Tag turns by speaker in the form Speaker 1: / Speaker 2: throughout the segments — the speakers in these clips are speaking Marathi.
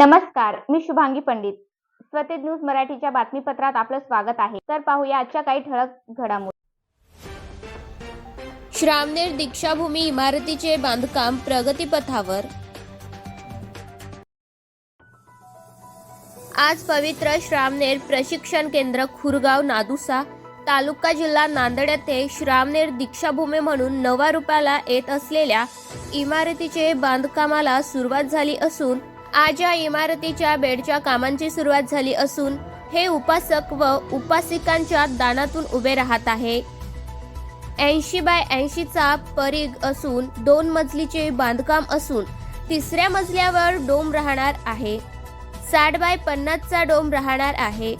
Speaker 1: नमस्कार मी शुभांगी पंडित. स्वतेज न्यूज मराठीच्या बातमीपत्रात आपलं स्वागत आहे. तर पाहूया आजच्या काही ठळक घडामोडी.
Speaker 2: श्रामनेर दीक्षाभूमी इमारतीचे बांधकाम प्रगतीपथावर. आज पवित्र श्रामनेर प्रशिक्षण केंद्र खुरगाव नादुसा तालुका जिल्हा नांदेड येथे श्रामनेर दीक्षाभूमी म्हणून नवा रुपयाला येत असलेल्या इमारतीचे बांधकामाला सुरुवात झाली असून आज या इमारतीच्या बेडच्या कामांची सुरुवात झाली असून हे उपासक व उपासिकांच्या दानातून उभे राहत आहे. ऐंशी बाय ऐंशीचा परीघ असून दोन मजलीचे बांधकाम असून तिसऱ्या मजल्यावर डोम राहणार आहे. साठ बाय पन्नासचा डोम राहणार आहे.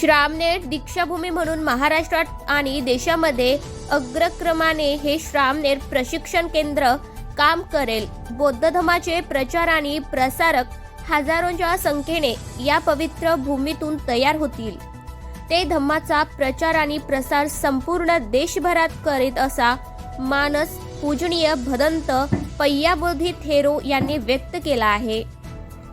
Speaker 2: श्रामनेर दीक्षाभूमी म्हणून महाराष्ट्रात आणि देशामध्ये अग्रक्रमाने हे श्रामनेर प्रशिक्षण केंद्र काम करेल. बौद्ध धर्माचे प्रचार आणि प्रसारक हजारोंच्या संख्येने या पवित्र भूमीतून तयार होतील. ते धम्माचा प्रचार आणि प्रसार संपूर्ण देशभरात करीत असा मानस पूजनीय भदंत पय्याबोधी थेरो यांनी व्यक्त केला आहे.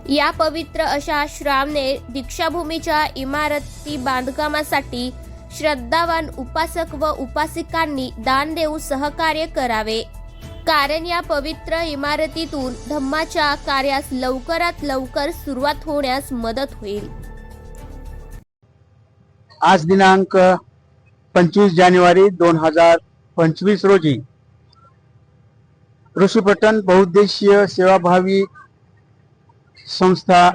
Speaker 2: या पवित्र अशा श्रावणे दीक्षाभूमीच्या इमारती बांधकामासाठी श्रद्धावान उपासक व उपासिकांनी दान देऊ सहकार्य करावे. कारण या पवित्र इमारतीतून धम्माच्या कार्यास लवकरात लवकर सुरुवात होण्यास मदत होईल.
Speaker 3: आज दिनांक पंचवीस जानेवारी दोन हजार पंचवीस रोजी ऋषीपटन बहुउद्देशीय सेवाभावी संस्था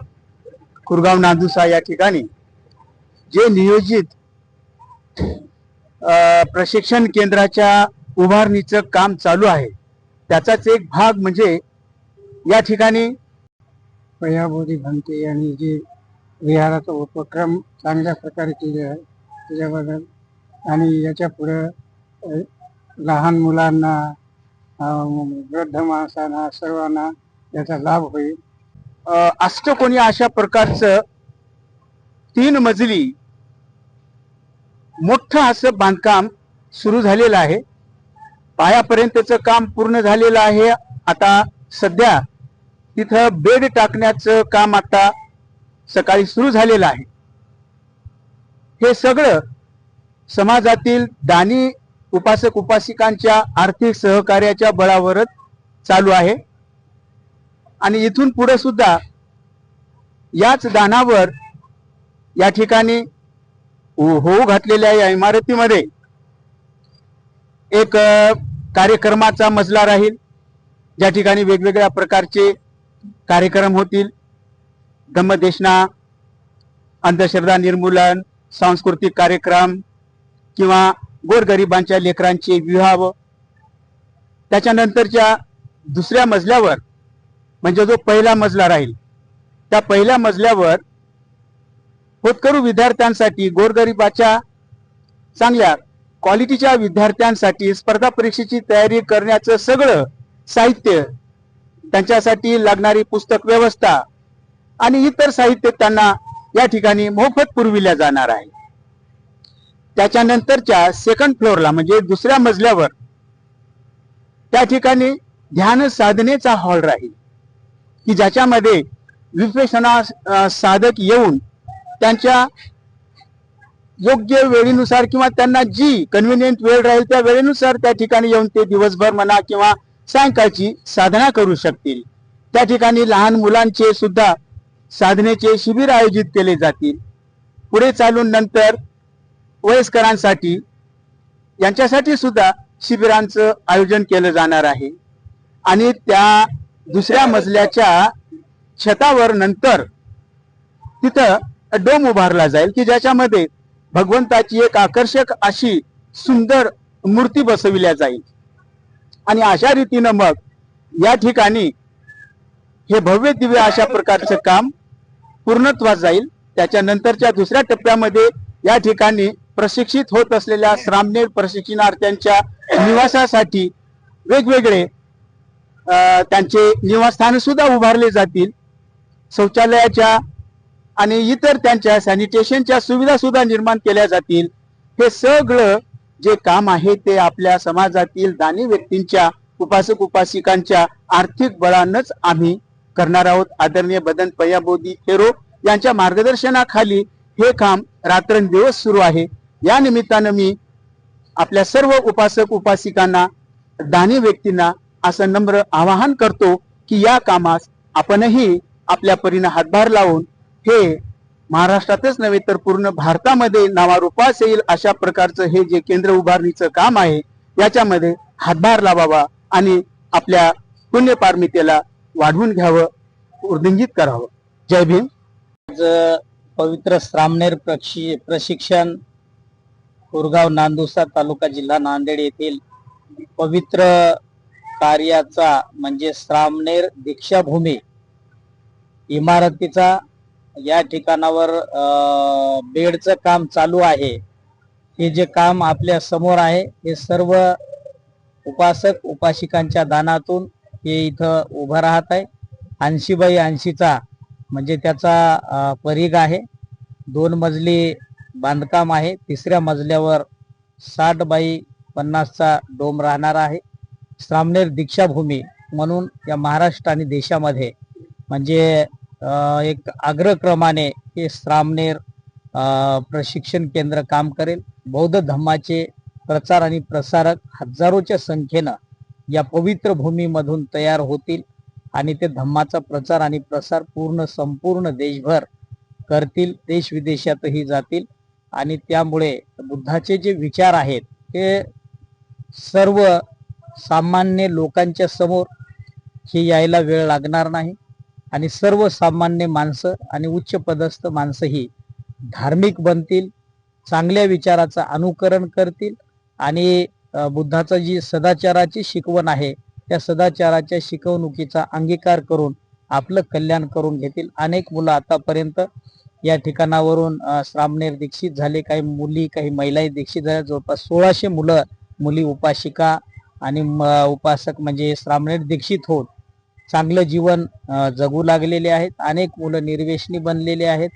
Speaker 3: कुरगाव नांदुसा या ठिकाणी जे नियोजित प्रशिक्षण केंद्राच्या उभारणीचं काम चालू आहे. त्याचाच एक भाग म्हणजे या ठिकाणी
Speaker 4: पयाबोधी भंते यांनी जे विहाराचा उपक्रम चांगल्या प्रकारे केले आहे त्याच्याबद्दल. आणि याच्या पुढं लहान मुलांना वृद्ध माणसांना सर्वांना याचा लाभ होईल.
Speaker 3: अ, अष्टकोनी अशा प्रकारचं तीन मजली मोठं असं बांधकाम सुरू झालेलं आहे. पायापर्यंतचं काम पूर्ण झालेलं आहे. आता सध्या तिथं बेड टाकण्याचं काम आता सकाळी सुरू झालेलं आहे. हे सगळं समाजातील दानी उपासक उपासिकांच्या आर्थिक सहकार्याच्या बळावरच चालू आहे. आणि इथून पुढे सुद्धा याच दानावर या ठिकाणी होऊ घातलेल्या या इमारतीमध्ये एक कार्यक्रमाचा मजला राहील. ज्या ठिकाणी वेगवेगळ्या प्रकारचे कार्यक्रम होतील. धम्मदेशना अंधश्रद्धा निर्मूलन सांस्कृतिक कार्यक्रम किंवा गोरगरिबांच्या लेकरांचे विवाह. त्याच्यानंतरच्या दुसऱ्या मजल्यावर म्हणजे जो पहिला मजला राहील त्या पहिल्या मजल्यावर होतकरू विद्यार्थ्यांसाठी गोरगरिबाच्या चांगल्या क्वालिटीच्या विद्यार्थ्यांसाठी स्पर्धा परीक्षेची तयारी करण्याचं सगळं साहित्य त्यांच्यासाठी लागणारी पुस्तक व्यवस्था आणि इतर साहित्य त्यांना या ठिकाणी मोफत पुरविल्या जाणार आहे. त्याच्यानंतरच्या सेकंड फ्लोअरला म्हणजे दुसऱ्या मजल्यावर त्या ठिकाणी ध्यान साधनेचा हॉल राहील. की ज्याच्यामध्ये विश्वेषणा साधक येऊन त्यांच्या योग्य वेळेनुसार किंवा त्यांना जी कन्व्हिनियंट वेळ राहील त्या वेळेनुसार त्या ठिकाणी येऊन ते दिवसभर म्हणा किंवा सायंकाळची साधना करू शकतील. त्या ठिकाणी लहान मुलांचे सुद्धा साधनेचे शिबिर आयोजित केले जातील. पुढे चालून नंतर वयस्करांसाठी यांच्यासाठी सुद्धा शिबिरांचं आयोजन केलं जाणार आहे. आणि त्या दुसऱ्या मजल्याच्या छतावर नंतर तिथं डोम उभारला जाईल की ज्याच्यामध्ये भगवंताची एक आकर्षक अशी सुंदर मूर्ती बसविल्या जाईल. आणि अशा रीतीनं मग या ठिकाणी हे भव्य दिव्य अशा प्रकारचं काम पूर्णत्वास जाईल. त्याच्यानंतरच्या दुसऱ्या टप्प्यामध्ये या ठिकाणी प्रशिक्षित होत असलेल्या श्रामनेर प्रशिक्षणार्थ्यांच्या निवासासाठी वेगवेगळे त्यांचे निवासस्थान सुद्धा उभारले जातील. शौचालयाच्या आणि इतर त्यांच्या सॅनिटेशनच्या सुविधा सुद्धा निर्माण केल्या जातील. हे सगळं जे काम आहे ते आपल्या समाजातील दानी व्यक्तींच्या उपासक उपासिकांच्या आर्थिक बळानच आम्ही करणार आहोत. आदरणीय बदन पयाबोधी थेरो यांच्या मार्गदर्शनाखाली हे काम रात्रंदिवस सुरू आहे. या निमित्तानं मी आपल्या सर्व उपासक उपासिकांना दानी व्यक्तींना असं नम्र आवाहन करतो की या कामास आपणही आपल्या परीनं हातभार लावून हे महाराष्ट्रातच नव्हे तर पूर्ण भारतामध्ये नावारूपास येईल अशा प्रकारचं हे जे केंद्र उभारणीचं काम आहे याच्यामध्ये हातभार लावावा आणि आपल्या पुण्यपारमितेला वाढवून घ्यावं वृद्धिंगित करावं. जय भीम.
Speaker 5: आज पवित्र श्रामनेर प्रक्षि प्रशिक्षण कोरगाव नांदुसा तालुका जिल्हा नांदेड येथील पवित्र कार्याचा म्हणजे श्रामनेर दीक्षाभूमी इमारतीचा या ठिकाणावर बेडचं काम चालू आहे. हे जे काम आपल्यासमोर आहे हे सर्व उपासक उपासिकांच्या दानातून हे इथं उभं राहत आहे. ऐंशी बाई ऐंशीचा म्हणजे त्याचा अ, परीघ आहे. दोन मजली बांधकाम आहे. तिसऱ्या मजल्यावर साठ बाई पन्नासचा डोम राहणार आहे. सामनेर दीक्षाभूमी म्हणून या महाराष्ट्र आणि देशामध्ये म्हणजे एक अग्रक्रमाने हे श्रामनेर प्रशिक्षण केंद्र काम करेल. बौद्ध धम्माचे प्रचार आणि प्रसारक हजारोच्या संख्येनं या पवित्र भूमीमधून तयार होतील आणि ते धम्माचा प्रचार आणि प्रसार पूर्ण संपूर्ण देशभर करतील देश विदेशातही जातील. आणि त्यामुळे बुद्धाचे जे विचार आहेत ते सर्व सामान्य लोकांच्या समोर हे यायला वेळ लागणार नाही. आणि सर्वसामान्य माणसं आणि उच्च पदस्थ माणसंही धार्मिक बनतील चांगल्या विचाराचं अनुकरण करतील आणि बुद्धाचं बुद्धाचा जी सदाचाराची शिकवण आहे त्या सदाचाराच्या शिकवणुकीचा अंगीकार करून आपलं कल्याण करून घेतील. अनेक मुलं आतापर्यंत या ठिकाणावरून श्रामनेर दीक्षित झाले काही मुली काही महिलाही दीक्षित झाल्या. जवळपास सोळाशे मुलं मुली उपासिका आणि म- उपासक म्हणजे श्रामनेर दीक्षित होत चांगलं जीवन जगू लागलेले आहेत. अनेक मुलं निर्वेशनी बनलेले आहेत.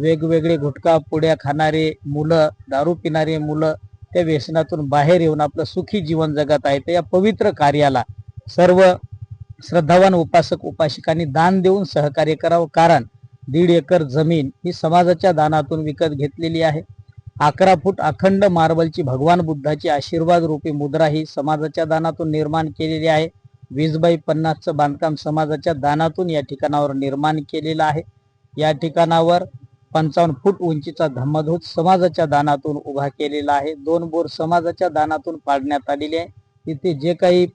Speaker 5: वेगवेगळे गुटखा पुड्या खाणारे मुलं दारू पिणारे मुलं त्या व्यसनातून बाहेर येऊन आपलं सुखी जीवन जगत आहेत. या पवित्र कार्याला सर्व श्रद्धावान उपासक उपासिकांनी दान देऊन सहकार्य करावं. कारण दीड एकर जमीन ही समाजाच्या दानातून विकत घेतलेली आहे. अकरा फूट अखंड मार्बलची भगवान बुद्धाची आशीर्वाद रूपी मुद्रा ही समाजाच्या दानातून निर्माण केलेली आहे. वीस बाय पन्नासचं बांधकाम समाजाच्या दानातून या ठिकाणावर निर्माण केलेलं आहे. या ठिकाणावर पंचावन्न फूट उंचीचा धम्मधूत समाजाच्या दानातून उभा केलेला आहे. दोन बोर समाजाच्या दानातून पाडण्यात आलेले आहे. तिथे जे काही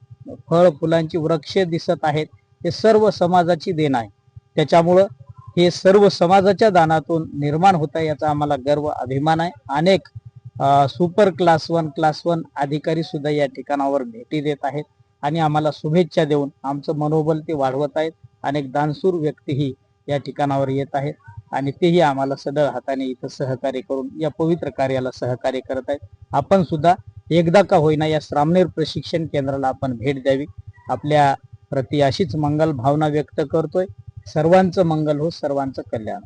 Speaker 5: फळ फुलांची वृक्ष दिसत आहेत हे सर्व समाजाची देण आहे. त्याच्यामुळं हे सर्व समाजाच्या दानातून निर्माण होत आहे याचा आम्हाला गर्व अभिमान आहे. अनेक super class one class one अधिकारी सुद्धा या ठिकाणावर भेटी देत आहेत. आणि आम्हाला शुभेच्छा देऊन आमचं मनोबल ते वाढवत आहेत. अनेक दानसूर व्यक्तीही या ठिकाणावर येत आहेत आणि तेही आम्हाला सदळ हाताने इथं सहकार्य करून या पवित्र कार्याला सहकार्य करत आहेत. आपण सुद्धा एकदा का होईना या श्रामनेर प्रशिक्षण केंद्राला आपण भेट द्यावी. आपल्या प्रति अशीच मंगल भावना व्यक्त करतोय. सर्वांचं मंगल हो सर्वांचं कल्याण.